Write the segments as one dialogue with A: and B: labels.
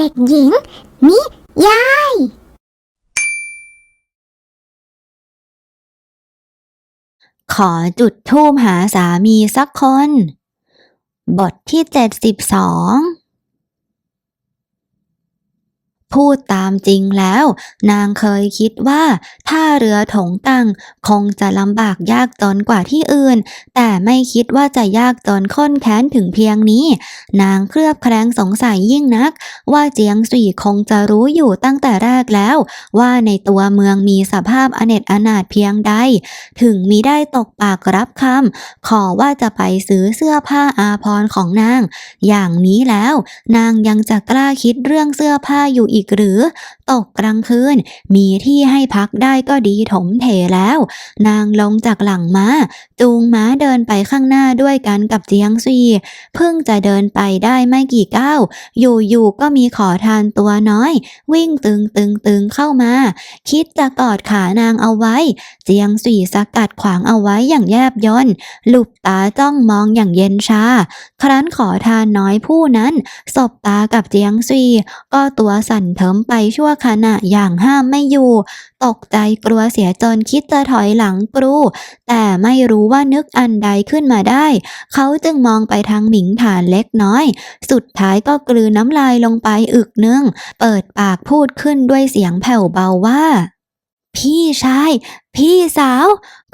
A: เด็กหญิง นิยาย
B: ขอจุดทูมหาสามีสักคน บทที่เจ็ดสิบสอง พูดตามจริงแล้ว นางเคยคิดว่าถ้าเรือถงตังคงจะลำบากยากจนกว่าที่อื่น แต่ไม่คิดว่าจะยากจนข้นแค้นถึงเพียงนี้ นางเคลือบแคลงสงสัยยิ่งนัก ว่าเจียงสุยคงจะรู้อยู่ตั้งแต่แรกแล้ว ว่าในตัวเมืองมีสภาพอเนจอนาถเพียงใด ถึงมิได้ตกปากรับคำขอว่าจะไปซื้อเสื้อผ้าอาภรณ์ของนาง อย่างนี้แล้ว นางยังจะกล้าคิดเรื่องเสื้อผ้าอยู่อีกหรือ ตกกลางคืน มีที่ให้พักได้ก็ดีถมเถแล้ว นางลงจากหลังม้า จูงม้าเดินไปข้างหน้าด้วยกันกับเจียงซีเพิ่งจะเดินไปได้ไม่กี่ก้าวอยู่ๆก็มีขอทานตัวน้อย วิ่งตึงตึงตึงเข้ามา คิดจะกอดขานางเอาไว้ เจียงสีสกัดขวางเอาไว้อย่างแยบยนหลุบตาจ้องมองอย่างเย็นชา ครั้นขอทานน้อยผู้นั้นสบตากับเจียงซีก็ตัวสั่นเถิมไปชั่วขณะอย่างห้ามไม่อยู่ ตกใจกลัวเสียจนคิดจะถอยหลังกรู แต่ไม่รู้ว่านึกอันใดขึ้นมาได้ เขาจึงมองไปทางหมิงฐานเล็กน้อย สุดท้ายก็กลืนน้ำลายลงไปอึกนึง เปิดปากพูดขึ้นด้วยเสียงแผ่วเบาว่า พี่ชายพี่สาว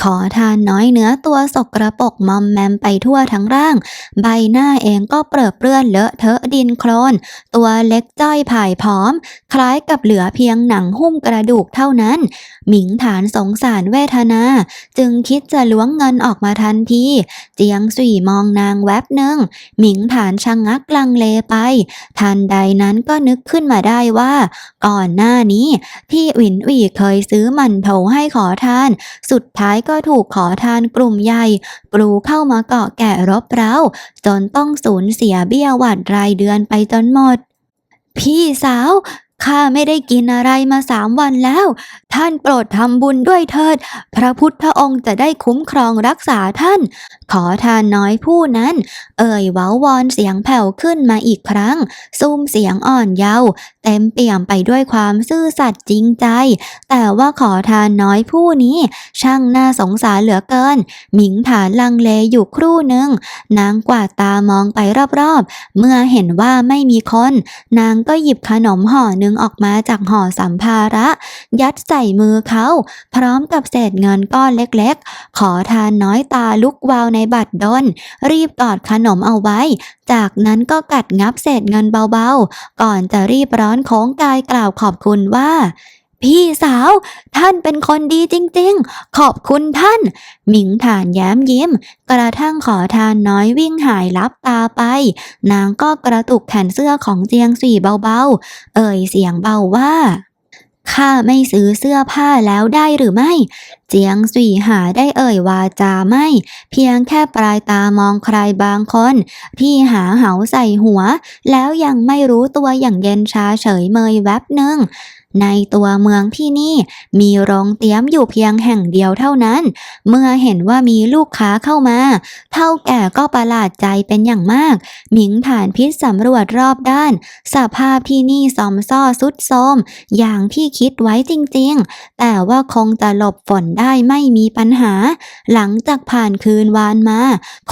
B: ขอทานน้อยเนื้อตัวสกระปกมอมแมมไปทั่วทั้งร่าง ใบหน้าเองก็เปรอะเปื้อนเลอะเทอะดินโคลน ตัวเล็กจ้อยผ่ายผอม คล้ายกับเหลือเพียงหนังหุ้มกระดูกเท่านั้น หมิงฐานสงสารเวทนา จึงคิดจะล้วงเงินออกมาทันที เจียงสุยมองนางแวบหนึ่ง หมิงฐานชะงงักลังเลไป ทันใดนั้นก็นึกขึ้นมาได้ว่า ก่อนหน้านี้ที่หวินหวีเคยซื้อมันโถให้ขอทาน สุดท้ายก็ถูกขอทานกลุ่มใหญ่กลูเข้ามาเกาะแกะรบเร้า จนต้องสูญเสียเบี้ยหวัดรายเดือนไปจนหมด พี่สาว ข้าไม่ได้กินอะไรมาสามวันแล้ว ท่านโปรดทำบุญด้วยเถิด พระพุทธองค์จะได้คุ้มครองรักษาท่าน ขอทานน้อยผู้นั้น เอ่ยเว้าวอนเสียงแผ่วขึ้นมาอีกครั้ง ซุ้มเสียงอ่อนเยาว์เต็มเปี่ยมไปด้วยความซื่อสัตย์จริงใจ แต่ว่าขอทานน้อยผู้นี้ ช่างน่าสงสารเหลือเกิน หมิงฐานลังเลอยู่ครู่หนึ่ง นางกวาดตามองไปรอบๆ เมื่อเห็นว่าไม่มีคน นางก็หยิบขนมห่อหนึ่งออกมาจากห่อสัมภาระ ยัดใส่มือเขา พร้อมกับเศษเงินก้อนเล็กๆ ขอทานน้อยตาลุกวาวในบัตรดลรีบกอดขนมเอาไว้ จากนั้นก็กัดงับเศษเงินเบาๆ ก่อนจะรีบร้อนโค้งกายกล่าวขอบคุณว่า พี่สาว ท่านเป็นคนดีจริงๆ ขอบคุณท่าน หมิงฐานแย้มยิ้ม กระทั่งขอทานน้อยวิ่งหายลับตาไป นางก็กระตุกแขนเสื้อของเจียงสี่เบาๆ เอ่ยเสียงเบาว่าข้าไม่ซื้อเสื้อผ้าแล้วได้หรือไม่ เจียงสุยหาได้เอ่ยวาจาไม่ เพียงแค่ปลายตามองใครบางคน ที่หาเหาใส่หัว แล้วยังไม่รู้ตัวอย่างเย็นชาเฉยเมยแวบหนึ่งในตัวเมืองที่นี่มีโรงเตรียมอยู่เพียงแห่งเดียวเท่านั้น เมื่อเห็นว่ามีลูกค้าเข้ามา เท่าแก่ก็ประหลาดใจเป็นอย่างมาก หมิงฐานพิษสำรวจรอบด้าน สภาพที่นี่ซอมซ่อสุดโทมอย่างที่คิดไว้จริงๆ แต่ว่าคงจะหลบฝนได้ไม่มีปัญหา หลังจากผ่านคืนวานมา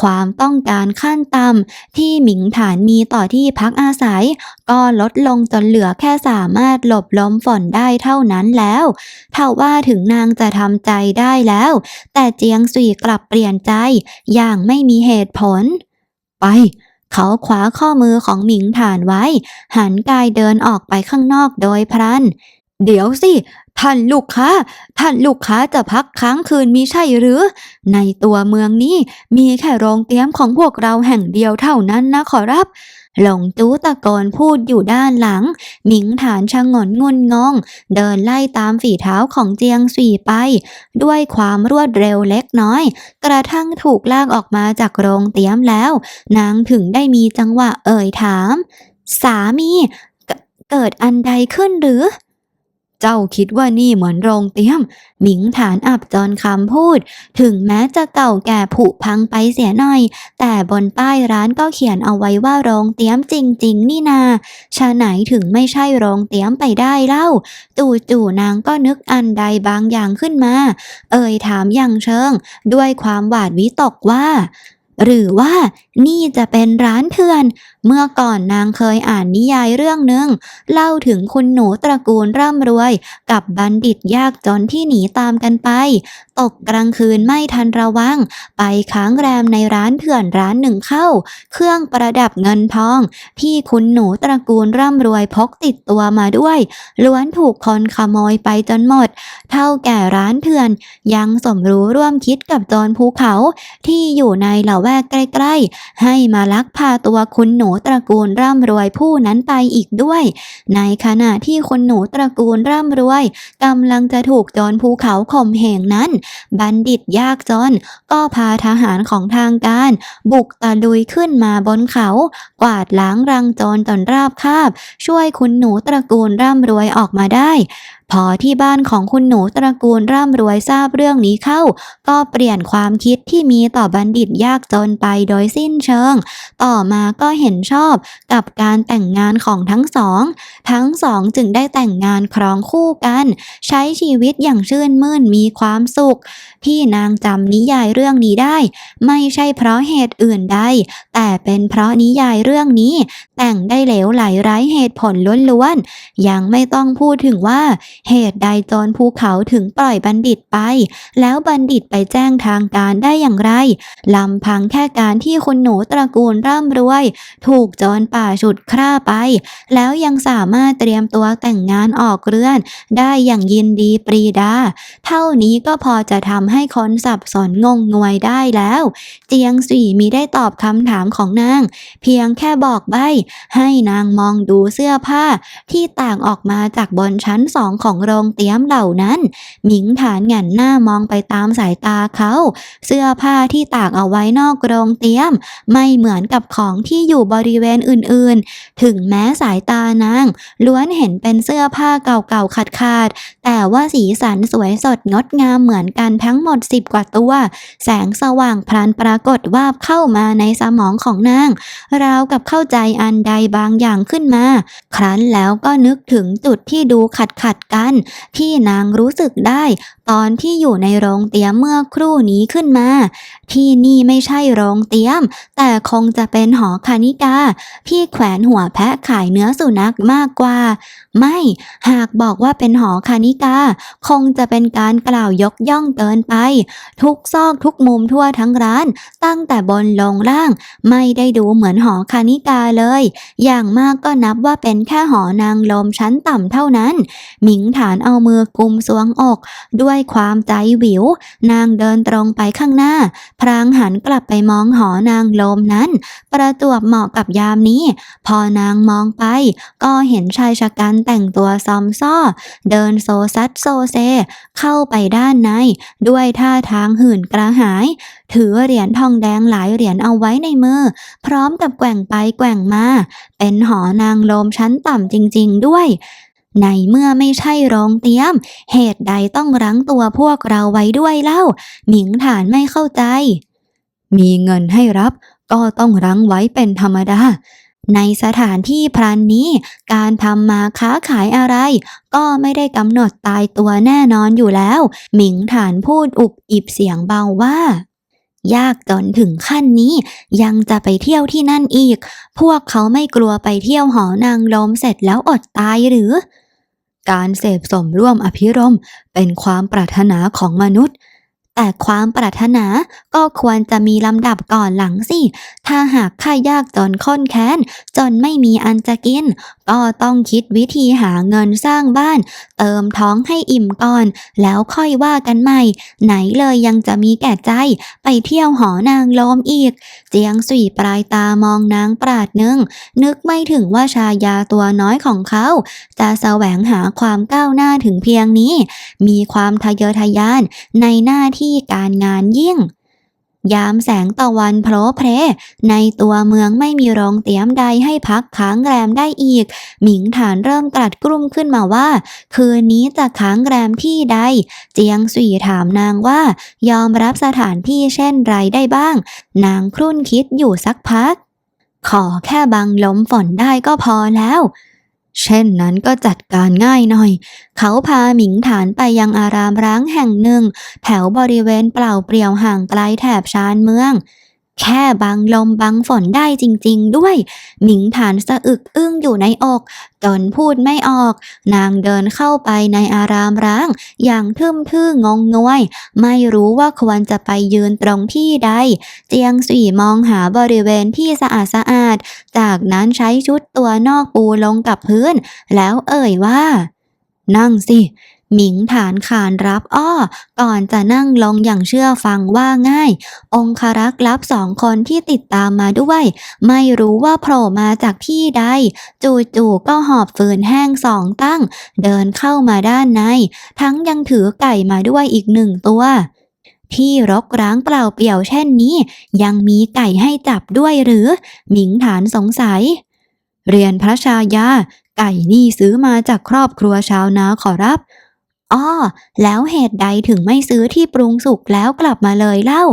B: ความต้องการขั้นต่ำที่หมิงฐานมีต่อที่พักอาศัย ก็ลดลงจนเหลือแค่สามารถหลบล้มฝนได้เท่านั้นแล้วถ้าว่าถึงนางจะทำใจได้แล้ว แต่เจียงสุยกลับเปลี่ยนใจ อย่างไม่มีเหตุผล ไปเขาคว้าข้อมือของหมิงฐานไว้ หันกายเดินออกไปข้างนอกโดยพลัน เดี๋ยวสิ ท่านลูกค้า ท่านลูกค้าจะพักค้างคืนมีใช่หรือ ในตัวเมืองนี้มีแค่โรงเตรียมของพวกเราแห่งเดียวเท่านั้นนะขอรับ หลงจู้ตะโกนพูดอยู่ด้านหลัง หมิงฐานชะงนงุนงงเดินไล่ตามฝีเท้าของเจียงสีไป ด้วยความรวดเร็วเล็กน้อย กระทั่งถูกลากออกมาจากโรงเตรียมแล้ว นางถึงได้มีจังหวะเอ่ยถาม สามี เกิดอันใดขึ้นหรือ เจ้าคิดว่านี่เหมือนโรงเตรียม หมิงฐานอับจรคำพูด ถึงแม้จะเก่าแก่ผุพังไปเสียหน่อย แต่บนป้ายร้านก็เขียนเอาไว้ว่าโรงเตรียมจริง ๆ นี่นาชาไหนถึงไม่ใช่โรงเตรียมไปได้เล่า จู่ๆนางก็นึกอันใดบางอย่างขึ้นมา เอ่ยถามอย่างเชิง ด้วยความหวาดวิตกว่า หรือว่านี่จะเป็นร้านเถื่อน เมื่อก่อนนางเคยอ่านนิยายเรื่องหนึ่งเล่าถึงคุณหนูตระกูลร่ำรวย กับบัณฑิตยากจนที่หนีตามกันไป ตกกลางคืนไม่ทันระวัง ไปค้างแรมในร้านเถื่อนร้านหนึ่งเข้า เครื่องประดับเงินทอง ที่คุณหนูตระกูลร่ำรวยพกติดตัวมาด้วย ล้วนถูกคนขโมยไปจนหมด เท่าแก่ร้านเถื่อน ยังสมรู้ร่วมคิดกับโจรภูเขาที่อยู่ในเหละแวกใกล้ๆ ให้มาลักพาตัวคุณหนูตระกูลร่ำรวยผู้นั้นไปอีกด้วย ในขณะที่คุณหนูตระกูลร่ำรวยกำลังจะถูกโจรภูเขาข่มเหงนั้น บัณฑิตยากจนก็พาทหารของทางการ บุกตะลุยขึ้นมาบนเขา กวาดล้างรังโจรจนราบคาบ ช่วยคุณหนูตระกูลร่ำรวยออกมาได้ พอที่บ้านของคุณหนูตระกูลร่ำรวยทราบเรื่องนี้เข้า ก็เปลี่ยนความคิดที่มีต่อบัณฑิตยากจนไปโดยสิ้นเชิง ต่อมาก็เห็นชอบกับการแต่งงานของทั้งสอง ทั้งสองจึงได้แต่งงานครองคู่กัน ใช้ชีวิตอย่างชื่นมื่นมีความสุขที่นางจำนิยายเรื่องนี้ได้ ไม่ใช่เพราะเหตุอื่นใด แต่เป็นเพราะนิยายเรื่องนี้ แต่งได้เหลวไหลไร้เหตุผลล้วนๆยังไม่ต้องพูดถึงว่าเหตุใดโจรภูเขาถึงปล่อยบัณฑิตไป แล้วบัณฑิตไปแจ้งทางการได้อย่างไรลำพังแค่การที่คุณหนูตระกูลร่ำรวย ถูกโจรป่าฉุดฆ่าไป แล้วยังสามารถเตรียมตัวแต่งงานออกเรือน ได้อย่างยินดีปรีดา เท่านี้ก็พอจะทำให้คนสับสนงงงวยได้แล้ว เจียงสี่มีได้ตอบคำถามของนาง เพียงแค่บอกใบให้นางมองดูเสื้อผ้าที่ต่างออกมาจากบนชั้นสองของโรงเตรียมเหล่านั้น หมิงฐานหงันหน้ามองไปตามสายตาเขา เสื้อผ้าที่ตากเอาไว้นอกโรงเตรียม ไม่เหมือนกับของที่อยู่บริเวณอื่นๆ ถึงแม้สายตานางล้วนเห็นเป็นเสื้อผ้าเก่าๆขาดๆแต่ว่าสีสันสวยสดงดงามเหมือนกันทั้งหมดสิบกว่าตัว แสงสว่างพลันปรากฏวาบเข้ามาในสมองของนาง ราวกับเข้าใจอันใดบางอย่างขึ้นมา ครั้นแล้วก็นึกถึงจุดที่ดูขัดขัดๆกัน ที่นางรู้สึกได้ตอนที่อยู่ในโรงเตรียมเมื่อครู่นี้ขึ้นมา ที่นี่ไม่ใช่โรงเตรียม แต่คงจะเป็นหอคานิกา ที่แขวนหัวแพะขายเนื้อสุนัขมากกว่า ไม่หากบอกว่าเป็นหอคานิกา คงจะเป็นการกล่าวยกย่องเกินไป ทุกซอกทุกมุมทั่วทั้งร้าน ตั้งแต่บนลงล่าง ไม่ได้ดูเหมือนหอคานิกาเลย อย่างมากก็นับว่าเป็นแค่หอนางลมชั้นต่ำเท่านั้น มิงฐานเอามือกุมสวงอก ด้วยความใจหวิว นางเดินตรงไปข้างหน้า พรางหันกลับไปมองหอนางลมนั้น ประจวบเหมาะกับยามนี้ พอนางมองไป ก็เห็นชายชะกันแต่งตัวซอมซ่อ เดินโซซัดโซเซ เข้าไปด้านใน ด้วยท่าทางหื่นกระหาย ถือเหรียญทองแดงหลายเหรียญเอาไว้ในมือ พร้อมกับแกว่งไปแกว่งมา เป็นหอนางลมชั้นต่ำจริง ๆ ด้วย ในเมื่อไม่ใช่โรงเตรียม เหตุใดต้องรั้งตัวพวกเราไว้ด้วยเล่า หมิงฐานไม่เข้าใจ มีเงินให้รับก็ต้องรั้งไว้เป็นธรรมดา ในสถานที่พรันนี้ การทำมาค้าขายอะไร ก็ไม่ได้กำหนดตายตัวแน่นอนอยู่แล้ว หมิงฐานพูดอุบอิบเสียงเบาว่ายากจนถึงขั้นนี้ยังจะไปเที่ยวที่นั่นอีก พวกเขาไม่กลัวไปเที่ยวหอนางลมเสร็จแล้วอดตายหรือ การเสพสมร่วมอภิรมเป็นความปรารถนาของมนุษย์ แต่ความปรารถนาก็ควรจะมีลำดับก่อนหลังสิ ถ้าหากข้ายากจนข้นแค้น จนไม่มีอันจะกิน ก็ต้องคิดวิธีหาเงินสร้างบ้าน เติมท้องให้อิ่มก่อน แล้วค่อยว่ากันใหม่ ไหนเลยยังจะมีแก่ใจ ไปเที่ยวหอนางลมอีก เจียงสุยปลายตามองนางปราดหนึ่งนึกไม่ถึงว่าชายาตัวน้อยของเขา จะแสวงหาความก้าวหน้าถึงเพียงนี้ มีความทะเยอทะยานในหน้าที่การงานยิ่ง ยามแสงตะวันโผล่เพรในตัวเมืองไม่มีโรงเตียมใดให้พักค้างแรมได้อีก หมิงฐานเริ่มตรัสกลุ้มขึ้นมาว่า คืนนี้จะค้างแรมที่ใด เจียงสุยถามนางว่า ยอมรับสถานที่เช่นไรได้บ้าง นางครุ่นคิดอยู่สักพัก ขอแค่บังลมฝนได้ก็พอแล้ว เช่นนั้นก็จัดการง่ายหน่อย เขาพาหมิงฐานไปยังอารามร้างแห่งหนึ่ง แถวบริเวณเปล่าเปลี่ยวห่างไกลแถบชานเมือง แค่บังลมบังฝนได้จริงๆด้วย หมิงฐานสะอึกอึ้งอยู่ในอกจนพูดไม่ออก นางเดินเข้าไปในอารามร้าง อย่างทึมทื่องงงวย ไม่รู้ว่าควรจะไปยืนตรงที่ใด เจียงสี่มองหาบริเวณที่สะอาดสะอาด จากนั้นใช้ชุดตัวนอกปูลงกับพื้น แล้วเอ่ยว่า นั่งสิ หมิงฐานขานรับอ้อ ก่อนจะนั่งลงอย่างเชื่อฟังว่าง่าย องครักษ์ลับสองคนที่ติดตามมาด้วย ไม่รู้ว่าโผล่มาจากที่ใด จู่ๆก็หอบฟืนแห้งสองตั้ง เดินเข้ามาด้านใน ทั้งยังถือไก่มาด้วยอีกหนึ่งตัวที่รกร้างเปล่าเปลี่ยวเช่นนี้ ยังมีไก่ให้จับด้วยหรือ หมิงฐานสงสัย เรียนพระชายา ไก่นี่ซื้อมาจากครอบครัวชาวนาขอรับ อ้อแล้วเหตุใดถึงไม่ซื้อที่ปรุงสุกแล้วกลับมาเลยเล่า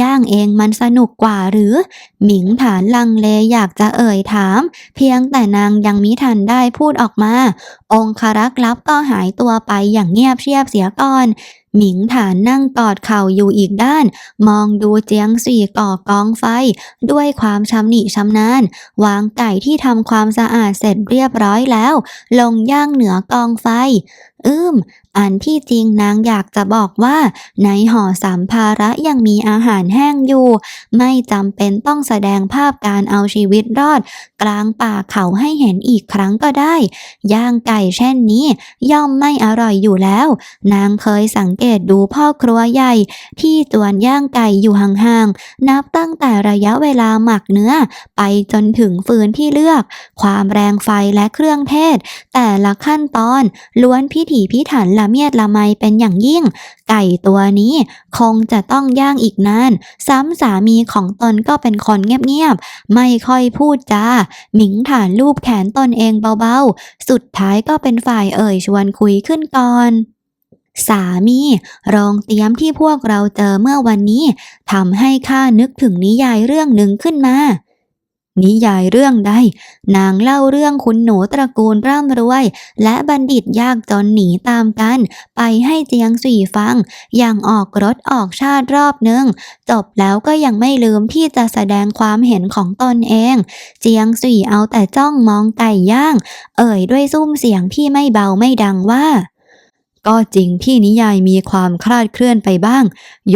B: ย่างเองมันสนุกกว่าหรือ หมิงฐานลังเลอยากจะเอ่ยถาม เพียงแต่นางยังมิทันได้พูดออกมา องครักษ์ลับก็หายตัวไปอย่างเงียบเชียบเสียก่อนหมิงฐานนั่งกอดเข่าอยู่อีกด้าน มองดูเจียงสี่ก่อกองไฟ ด้วยความชำนิชำนาญ วางไก่ที่ทำความสะอาดเสร็จเรียบร้อยแล้ว ลงย่างเหนือกองไฟ อืม อันที่จริงนางอยากจะบอกว่า ในห่อสัมภาระยังมีอาหารแห้งอยู่ ไม่จำเป็นต้องแสดงภาพการเอาชีวิตรอด กลางป่าเขาให้เห็นอีกครั้งก็ได้ ย่างไก่เช่นนี้ ย่อมไม่อร่อยอยู่แล้ว นางเคยสังเกตดูพ่อครัวใหญ่ ที่จวนย่างไก่อยู่ห่างๆ นับตั้งแต่ระยะเวลาหมักเนื้อ ไปจนถึงฟืนที่เลือก ความแรงไฟและเครื่องเทศ แต่ละขั้นตอนล้วนพิถีพิถันละเมียดละไมเป็นอย่างยิ่ง ไก่ตัวนี้คงจะต้องย่างอีกนาน ซ้ำสามีของตนก็เป็นคนเงียบๆ ไม่ค่อยพูดจา หมิงฐานรูปแขนตนเองเบาๆ สุดท้ายก็เป็นฝ่ายเอ่ยชวนคุยขึ้นก่อนสามีโรงเตรียมที่พวกเราเจอเมื่อวันนี้ทำให้ข้านึกถึงนิยายเรื่องหนึ่งขึ้นมา นิยายเรื่องใด นางเล่าเรื่องคุณหนูตระกูลร่ำรวย และบัณฑิตยากจนหนีตามกัน ไปให้เจียงสี่ฟัง อย่างออกรถออกชาติรอบหนึ่งจบแล้วก็ยังไม่ลืมที่จะแสดงความเห็นของตนเอง เจียงสี่เอาแต่จ้องมองไก่ย่าง เอ่ยด้วยซุ้มเสียงที่ไม่เบาไม่ดังว่า ก็จริงที่นิยายมีความคลาดเคลื่อนไปบ้าง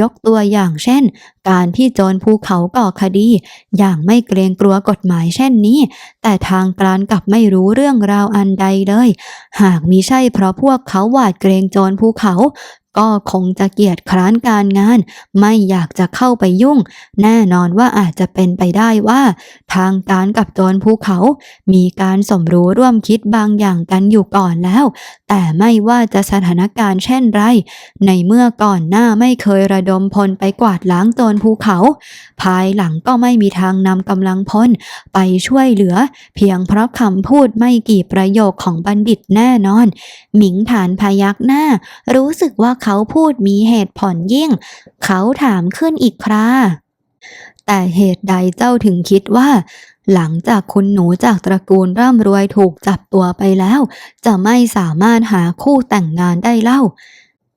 B: ยกตัวอย่างเช่น การที่โจรภูเขาก่อคดี อย่างไม่เกรงกลัวกฎหมายเช่นนี้ แต่ทางการกลับไม่รู้เรื่องราวอันใดเลย หากมิใช่เพราะพวกเขาหวาดเกรงโจรภูเขาก็คงจะเกียจคร้านการงาน ไม่อยากจะเข้าไปยุ่ง แน่นอนว่าอาจจะเป็นไปได้ว่า ทางการกับโจรภูเขา มีการสมรู้ร่วมคิดบางอย่างกันอยู่ก่อนแล้ว แต่ไม่ว่าจะสถานการณ์เช่นไร ในเมื่อก่อนหน้าไม่เคยระดมพลไปกวาดล้างโจรภูเขา ภายหลังก็ไม่มีทางนำกำลังพลไปช่วยเหลือ เพียงเพราะคำพูดไม่กี่ประโยคของบัณฑิตแน่นอน หมิงฐานพยักหน้า รู้สึกว่าเขาขาพูดมีเหตุผลยิ่ง เขาถามขึ้นอีกครา แต่เหตุใดเจ้าถึงคิดว่า หลังจากคุณหนูจากตระกูลร่ำรวยถูกจับตัวไปแล้ว จะไม่สามารถหาคู่แต่งงานได้เล่า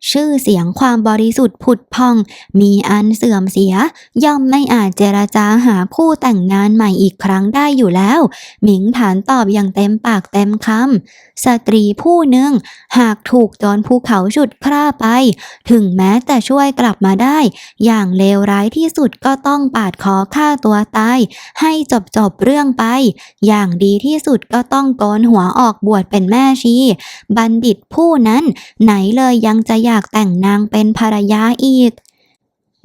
B: ชื่อเสียงความบริสุทธิ์ผุดพอง มีอันเสื่อมเสีย ย่อมไม่อาจเจรจาหาคู่แต่งงานใหม่อีกครั้งได้อยู่แล้ว หมิงฐานตอบอย่างเต็มปากเต็มคำสตรีผู้หนึ่ง หากถูกโจรภูเขาฉุดพร่าไป ถึงแม้จะช่วยกลับมาได้ อย่างเลวร้ายที่สุดก็ต้องปาดคอฆ่าตัวตาย ให้จบจบเรื่องไป อย่างดีที่สุดก็ต้องโกนหัวออกบวชเป็นแม่ชี บัณฑิตผู้นั้น ไหนเลยยังจะอยากแต่งนางเป็นภรรยาอีก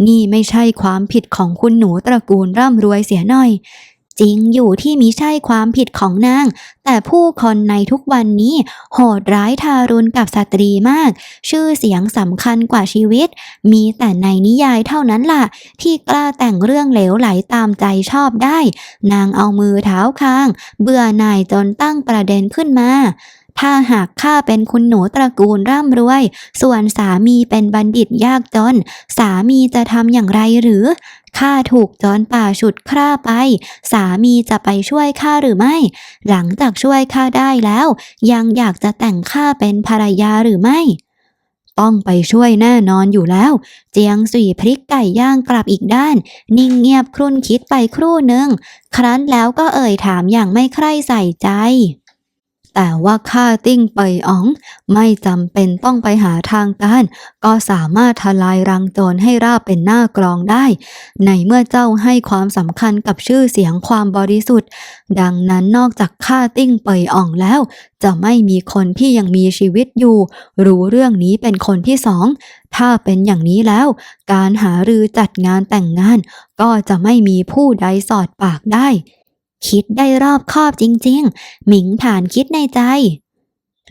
B: นี่ไม่ใช่ความผิดของคุณหนูตระกูลร่ำรวยเสียหน่อย จริงอยู่ที่มิใช่ความผิดของนาง แต่ผู้คนในทุกวันนี้ โหดร้ายทารุณกับสตรีมาก ชื่อเสียงสำคัญกว่าชีวิต มีแต่ในนิยายเท่านั้นล่ะ ที่กล้าแต่งเรื่องเหลวไหลตามใจชอบได้ นางเอามือเท้าค้าง เบื่อหน่ายจนตั้งประเด็นขึ้นมา ถ้าหากข้าเป็นคุณหนูตระกูลร่ำรวย ส่วนสามีเป็นบัณฑิตยากจน สามีจะทำอย่างไรหรือข้าถูกจอนป่าฉุดคร่าไป สามีจะไปช่วยข้าหรือไม่ หลังจากช่วยข้าได้แล้ว ยังอยากจะแต่งข้าเป็นภรรยาหรือไม่ ต้องไปช่วยแน่นอนอยู่แล้ว เจียงสุยพลิกไก่ย่างกลับอีกด้าน นิ่งเงียบครุ่นคิดไปครู่หนึ่ง ครั้นแล้วก็เอ่ยถามอย่างไม่ใคร่ใส่ใจ แต่ว่าข้าติ้งไปยอ๋อง ไม่จำเป็นต้องไปหาทางการ ก็สามารถทลายรังโจรให้ราบเป็นหน้ากลองได้ ในเมื่อเจ้าให้ความสำคัญกับชื่อเสียงความบริสุทธิ์ ดังนั้นนอกจากข้าติ้งเปยอ่องแล้ว จะไม่มีคนที่ยังมีชีวิตอยู่ รู้เรื่องนี้เป็นคนที่สองถ้าเป็นอย่างนี้แล้ว การหารือจัดงานแต่งงาน ก็จะไม่มีผู้ใดสอดปากได้ คิดได้รอบคอบจริงๆ หมิงฐานคิดในใจ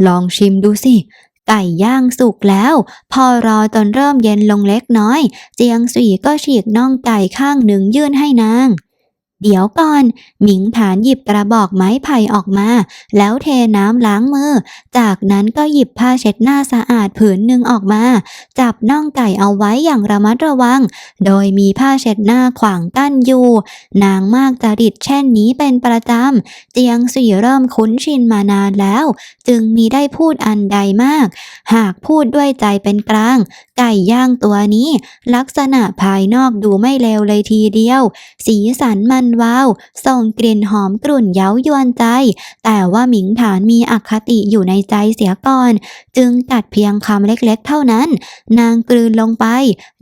B: ลองชิมดูสิ ไก่ย่างสุกแล้ว พอรอจนเริ่มเย็นลงเล็กน้อย เจียงสุยก็ฉีกน่องไก่ข้างหนึ่งยื่นให้นาง เดี๋ยวก่อน หมิงฐานหยิบกระบอกไม้ไผ่ออกมา แล้วเทน้ำล้างมือ จากนั้นก็หยิบผ้าเช็ดหน้าสะอาดผืนหนึ่งออกมา จับน่องไก่เอาไว้อย่างระมัดระวัง โดยมีผ้าเช็ดหน้าขวางกั้นอยู่ นางมากจริตเช่นนี้เป็นประจำ เจียงสี่เริ่มคุ้นชินมานานแล้ว จึงมีได้พูดอันใดมาก หากพูดด้วยใจเป็นกลาง ไก่ย่างตัวนี้ ลักษณะภายนอกดูไม่เลวเลยทีเดียว สีสันมันวาว ส่งกลิ่นหอมกรุ่นเย้ายวนใจ แต่ว่าหมิงฐานมีอคติอยู่ในใจเสียก่อน จึงกัดเพียงคำเล็กๆ เท่านั้น นางกลืนลงไป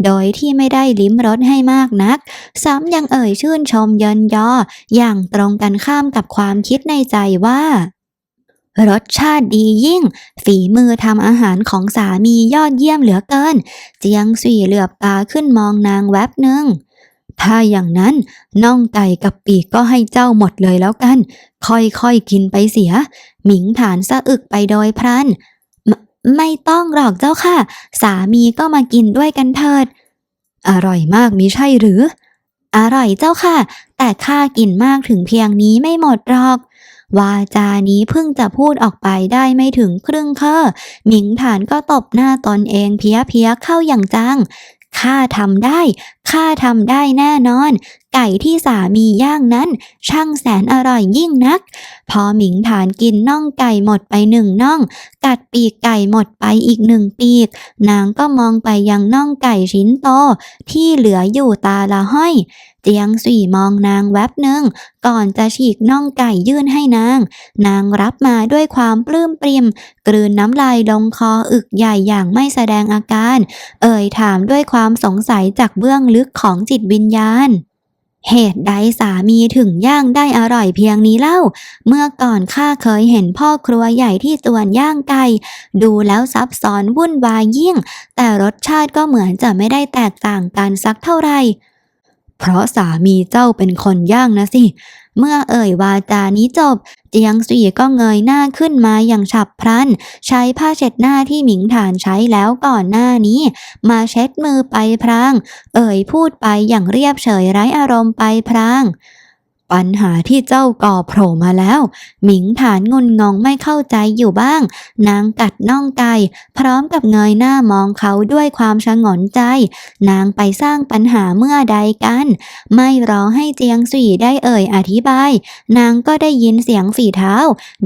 B: โดยที่ไม่ได้ลิ้มรสให้มากนัก ซ้ำยังเอ่ยชื่นชมเยินยอ อย่างตรงกันข้ามกับความคิดในใจว่า รสชาติดียิ่ง ฝีมือทำอาหารของสามียอดเยี่ยมเหลือเกิน เจียงสุยเหลือบตาขึ้นมองนางแวบหนึ่งถ้าอย่างนั้นน่องไก่กับปีกก็ให้เจ้าหมดเลยแล้วกัน ค่อยๆกินไปเสีย หมิงฐานสะอึกไปโดยพลันไม่ไม่ต้องหรอกเจ้าค่ะ สามีก็มากินด้วยกันเถิด อร่อยมากมิใช่หรือ อร่อยเจ้าค่ะ แต่ข้ากินมากถึงเพียงนี้ไม่หมดหรอก วาจานี้เพิ่งจะพูดออกไปได้ไม่ถึงครึ่งเคอหมิงฐานก็ตบหน้าตนเองเพียเพียเข้าอย่างจังข้าทำได้ ข้าทำได้แน่นอน ไก่ที่สามีย่างนั้น ช่างแสนอร่อยยิ่งนัก พอหมิงฐานกินน่องไก่หมดไปหนึ่งน่อง กัดปีกไก่หมดไปอีกหนึ่งปีก นางก็มองไปยังน่องไก่ชิ้นโต ที่เหลืออยู่ตาละห้อยเจียงสี่มองนางแวบหนึ่ง ก่อนจะฉีกน่องไก่ยื่นให้นาง นางรับมาด้วยความปลื้มปริม กลืนน้ำลายลงคออึกใหญ่อย่างไม่แสดงอาการ เอ่ยถามด้วยความสงสัยจากเบื้องลึกของจิตวิญญาณ เหตุใดสามีถึงย่างได้อร่อยเพียงนี้เล่า เมื่อก่อนข้าเคยเห็นพ่อครัวใหญ่ที่ส่วนย่างไก่ดูแล้วซับซ้อนวุ่นวายยิ่ง แต่รสชาติก็เหมือนจะไม่ได้แตกต่างกันสักเท่าไหร่ เพราะสามีเจ้าเป็นคนย่างนะสิ เมื่อเอ่ยวาจานี้จบ เจียงสุยก็เงยหน้าขึ้นมาอย่างฉับพลัน ใช้ผ้าเช็ดหน้าที่หมิงฐานใช้แล้วก่อนหน้านี้ มาเช็ดมือไปพราง เอ่ยพูดไปอย่างเรียบเฉยไร้อารมณ์ไปพราง ปัญหาที่เจ้าก่อโผล่มาแล้ว หมิงฐานงุนงงไม่เข้าใจอยู่บ้าง นางกัดน่องไก่พร้อมกับเงยหน้ามองเขาด้วยความชงนใจ นางไปสร้างปัญหาเมื่อใดกัน ไม่รอให้เจียงสุยได้เอ่ยอธิบาย นางก็ได้ยินเสียงฝีเท้า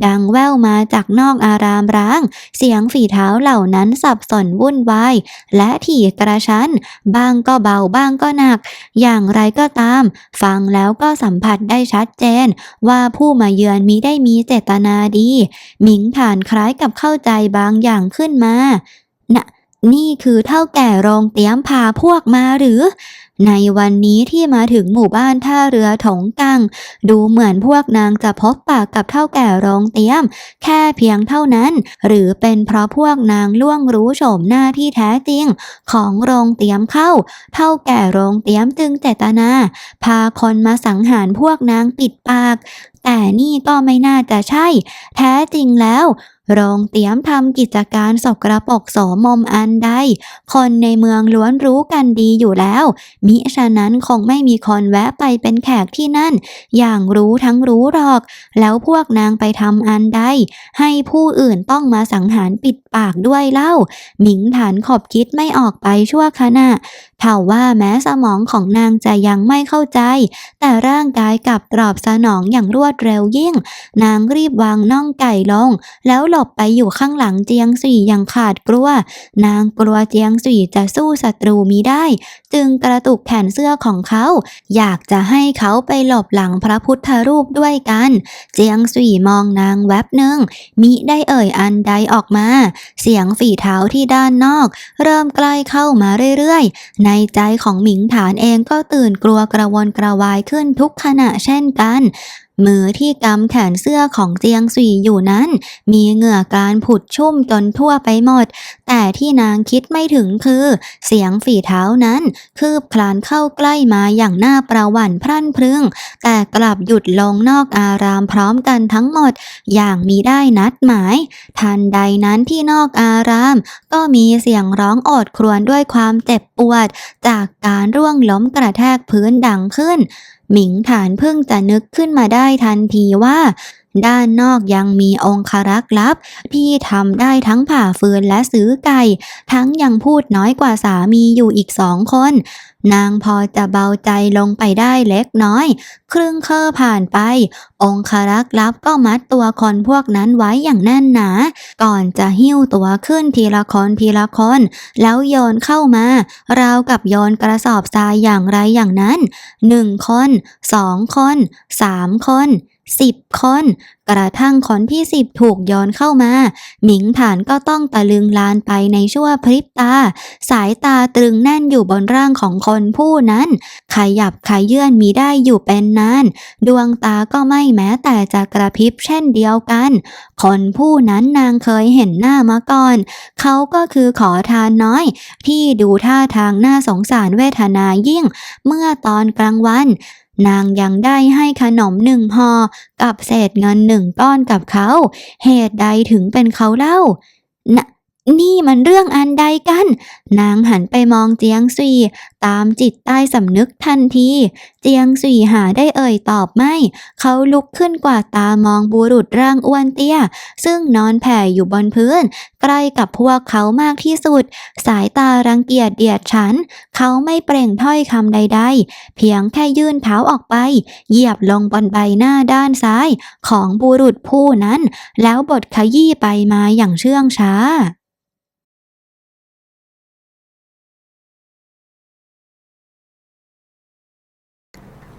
B: ดังแว่วมาจากนอกอารามร้าง เสียงฝีเท้าเหล่านั้นสับสนวุ่นวายและถี่กระชั้น บ้างก็เบาบ้างก็หนัก อย่างไรก็ตาม ฟังแล้วก็สัมผัสได้ชัดเจน ว่าผู้มาเยือนมิได้มีเจตนาดี หมิงผ่านคล้ายกับเข้าใจบางอย่างขึ้นมา น่ะ นี่คือเท่าแก่โรงเตี้ยมพาพวกมาหรือ ในวันนี้ที่มาถึงหมู่บ้านท่าเรือถงกัง ดูเหมือนพวกนางจะพบปากกับเท่าแก่โรงเตรียม แค่เพียงเท่านั้น หรือเป็นเพราะพวกนางล่วงรู้โฉมหน้าที่แท้จริง ของโรงเตรียมเข้า เท่าแก่โรงเตรียมจึงเจตนา พาคนมาสังหารพวกนางปิดปาก แต่นี่ก็ไม่น่าจะใช่ แท้จริงแล้ว โรงเตรียมทำกิจการสกระปกโสมมอันใด คนในเมืองล้วนรู้กันดีอยู่แล้ว มิฉะนั้นคงไม่มีคนแวะไปเป็นแขกที่นั่น อย่างรู้ทั้งรู้หรอก แล้วพวกนางไปทำอันใด ให้ผู้อื่นต้องมาสังหารปิดปากด้วยเล่า หมิงฐานขอบคิดไม่ออกไปชั่วขณะเท่าว่าแม้สมองของนางจะยังไม่เข้าใจ แต่ร่างกายกลับตอบสนองอย่างรวดเร็วยิ่ง นางรีบวางน่องไก่ลง แล้วหลบไปอยู่ข้างหลังเจียงสี่อย่างขาดกลัว นางกลัวเจียงสี่จะสู้ศัตรูมิได้ จึงกระตุกแขนเสื้อของเขา อยากจะให้เขาไปหลบหลังพระพุทธรูปด้วยกัน เจียงสี่มองนางแวบหนึ่งมิได้เอ่ยอันใดออกมา เสียงฝีเท้าที่ด้านนอก เริ่มใกล้เข้ามาเรื่อยๆ ในใจของหมิงฐานเองก็ตื่นกลัวกระวนกระวายขึ้นทุกขณะเช่นกัน มือที่กำแขนเสื้อของเจียงสุยอยู่นั้น มีเหงื่อการผุดชุ่มจนทั่วไปหมด แต่ที่นางคิดไม่ถึงคือ เสียงฝีเท้านั้น คืบคลานเข้าใกล้มาอย่างน่าประหวั่นพรั่นพรึง แต่กลับหยุดลงนอกอารามพร้อมกันทั้งหมด อย่างมีได้นัดหมาย ทันใดนั้นที่นอกอาราม ก็มีเสียงร้องโอดครวญด้วยความเจ็บปวด จากการร่วงล้มกระแทกพื้นดังขึ้น หมิงฐานเพิ่งจะนึกขึ้นมาได้ทันทีว่า ด้านนอกยังมีองครักษ์ลับ ที่ทำได้ทั้งผ่าฟืนและซื้อไก่ ทั้งยังพูดน้อยกว่าสามีอยู่อีกสองคน นางพอจะเบาใจลงไปได้เล็กน้อย ครึ่งเคอผ่านไป องครักษ์ลับก็มัดตัวคนพวกนั้นไว้อย่างแน่นหนา ก่อนจะหิ้วตัวขึ้นทีละคนทีละคน แล้วโยนเข้ามา ราวกับโยนกระสอบทรายอย่างไรอย่างนั้นหนึ่งคนสองคนสามคน สิบคน กระทั่งคนที่สิบถูกโยนเข้ามา หมิงฐานก็ต้องตะลึงลานไปในชั่วพริบตา สายตาตรึงแน่นอยู่บนร่างของคนผู้นั้น ขยับขยื่นมีได้อยู่เป็นนาน ดวงตาก็ไม่แม้แต่จะกระพริบเช่นเดียวกัน คนผู้นั้นนางเคยเห็นหน้ามาก่อน เขาก็คือขอทานน้อย ที่ดูท่าทางน่าสงสารเวทนายิ่ง เมื่อตอนกลางวัน นางยังได้ให้ขนมหนึ่งห่อกับเศษเงินหนึ่งก้อนกับเขา เหตุใดถึงเป็นเขาเล่านะ นี่มันเรื่องอันใดกัน นางหันไปมองเจียงซีตามจิตใต้สำนึกทันที เจียงซีหาได้เอ่ยตอบไม่ เขาลุกขึ้นกว่าตามองบุรุษร่างอ้วนเตี้ย ซึ่งนอนแผ่อยู่บนพื้น ใกล้กับพวกเขามากที่สุด สายตารังเกียจเดียดฉัน เขาไม่เปล่งถ้อยคำใดๆ เพียงแค่ยื่นเท้าออกไป เหยียบลงบนใบหน้าด้านซ้าย ของบุรุษผู้นั้น แล้วบดขยี้ไปมาอย่างเชื่องช้า